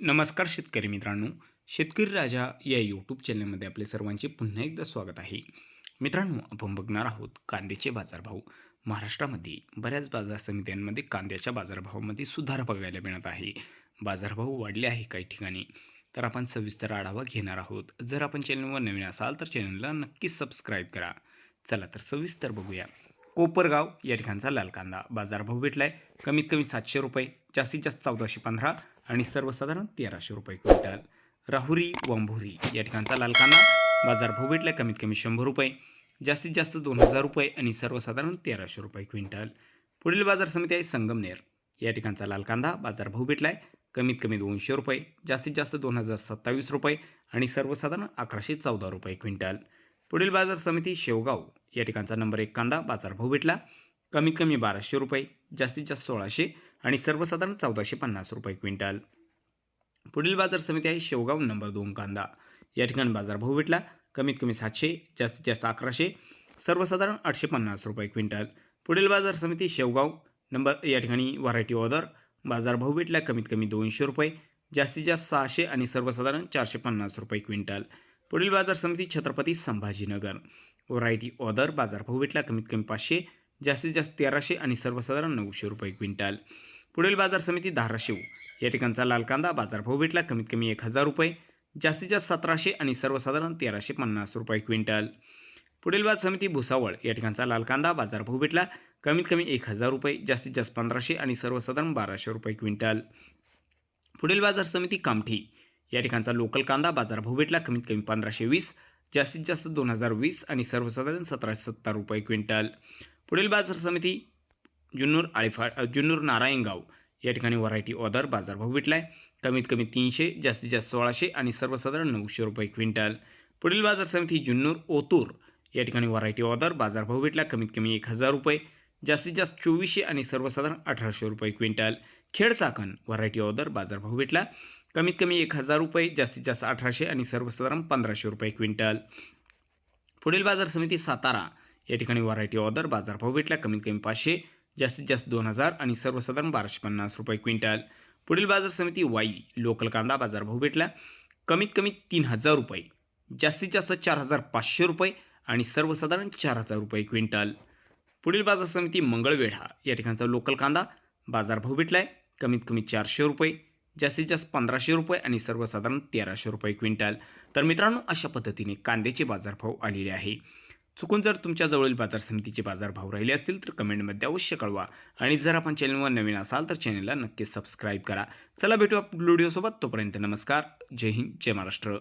नमस्कार शेतकरी मित्रांनो. शेतकरी राजा या यूट्यूब चॅनलमध्ये आपले सर्वांचे पुन्हा एकदा स्वागत आहे. मित्रांनो आपण बघणार आहोत कांद्याचे बाजारभाव. महाराष्ट्रामध्ये बऱ्याच बाजार समित्यांमध्ये कांद्याच्या बाजारभावामध्ये सुधार बघायला मिळत आहे. बाजारभाव वाढले आहे काही ठिकाणी. तर आपण सविस्तर आढावा घेणार आहोत. जर आपण चॅनलवर नवीन असाल तर चॅनलला नक्कीच सबस्क्राईब करा. चला तर सविस्तर बघूया. कोपरगाव या ठिकाणचा लाल कांदा बाजारभाव भेटला आहे कमीत कमी सातशे रुपये जास्तीत जास्त चौदाशे पंधरा. आणि सर्वसाधारण तेराशे रुपये क्विंटल. राहुरी वंभुरी या ठिकाणचा लाल कांदा बाजारभाव भेटला कमीत कमी शंभर रुपये. जास्तीत जास्त दोन हजार रुपये आणि सर्वसाधारण तेराशे रुपये क्विंटल. पुढील बाजार समिती आहे संगमनेर. या ठिकाणचा लाल कांदा बाजारभाव आहे कमीत कमी दोनशे रुपये जास्तीत जास्त दोन हजार सत्तावीस रुपये आणि सर्वसाधारण अकराशे चौदा रुपये क्विंटल. पुढील बाजार समिती शेवगाव या ठिकाणचा नंबर एक कांदा बाजारभाव भेटला कमीत कमी बाराशे रुपये जास्तीत जास्त सोळाशे आणि सर्वसाधारण चौदाशे पन्नास रुपये क्विंटल. पुढील बाजार समिती आहे शेवगाव नंबर दोन कांदा. या ठिकाणी बाजारभाव भेटला. कमीत कमी सातशे जास्तीत जास्त अकराशे सर्वसाधारण आठशे पन्नास रुपये क्विंटल. पुढील बाजार समिती शेवगाव नंबर या ठिकाणी व्हरायटी ऑर्डर बाजारभाव भेटला कमीत कमी दोनशे रुपये जास्तीत जास्त सहाशे आणि सर्वसाधारण चारशे पन्नास रुपये क्विंटल. पुढील बाजार समिती छत्रपती संभाजीनगर. व्हरायटी ऑर्डर बाजारभाव भेटला कमीत कमी पाचशे जास्तीत जास्त तेराशे आणि सर्वसाधारण नऊशे रुपये क्विंटल. पुढील बाजार समिती धाराशिव. या ठिकाणचा लाल कांदा बाजारभाव भेटला. कमीत कमी एक हजार रुपये. जास्तीत जास्त सतराशे आणि सर्वसाधारण तेराशे पन्नास रुपये क्विंटल. पुढील बाजार समिती भुसावळ. या ठिकाणचा लाल कांदा बाजारभाव भेटला. कमीत कमी एक हजार रुपये. जास्तीत जास्त पंधराशे आणि सर्वसाधारण बाराशे रुपये क्विंटल. पुढील बाजार समिती कामठी. या ठिकाणचा लोकल कांदा बाजारभाव भेटला. कमीत कमी पंधराशे वीस. जास्तीत जास्त दोन हजार वीस आणि सर्वसाधारण सतराशे सत्तर रुपये क्विंटल. पुढील बाजार समिती जुन्नूर आळीफा जुन्नूर नारायणगाव. या ठिकाणी व्हरायटी ऑर्डर बाजारभाव आहे कमीत कमी तीनशे जास्तीत जास्त सोळाशे आणि सर्वसाधारण नऊशे रुपये क्विंटल. पुढील बाजार समिती जुन्नूर ओतूर. या ठिकाणी व्हरायटी ऑदर बाजारभाव भेटला कमीत कमी एक हजार रुपये जास्तीत जास्त चोवीसशे आणि सर्वसाधारण अठराशे रुपये quintal. Khed Chakan variety other बाजारभाव भेटला कमीत कमी एक हजार रुपये जास्तीत जास्त अठराशे आणि सर्वसाधारण पंधराशे रुपये क्विंटल. पुढील बाजार समिती सातारा. या ठिकाणी व्हरायटी ऑदर बाजारभाव भेटला कमीत कमी पाचशे जास्तीत जास्त दोन हजार आणि सर्वसाधारण बाराशे पन्नास रुपये क्विंटल. पुढील बाजार समिती वाई लोकल कांदा बाजारभाव भेटला. कमीत कमी तीन हजार रुपये जास्तीत जास्त चार हजार पाचशे रुपये आणि सर्वसाधारण चार हजार रुपये क्विंटल. पुढील बाजार समिती मंगळवेढा या ठिकाणचा लोकल कांदा बाजारभाव भेटला आहे कमीत कमी चारशे रुपये जास्तीत जास्त पंधराशे रुपये आणि सर्वसाधारण तेराशे रुपये क्विंटल. तर मित्रांनो अशा पद्धतीने कांद्याचे बाजारभाव आलेले आहे. चुकून जर तुमच्या जवळील बाजार समितीचे बाजारभाव राहिले असतील तर कमेंटमध्ये अवश्य कळवा. आणि जर आपण चॅनलवर नवीन असाल तर चॅनलला नक्कीच सबस्क्राईब करा. चला भेटू आप व्हिडिओसोबत. तोपर्यंत नमस्कार. जय हिंद जय महाराष्ट्र.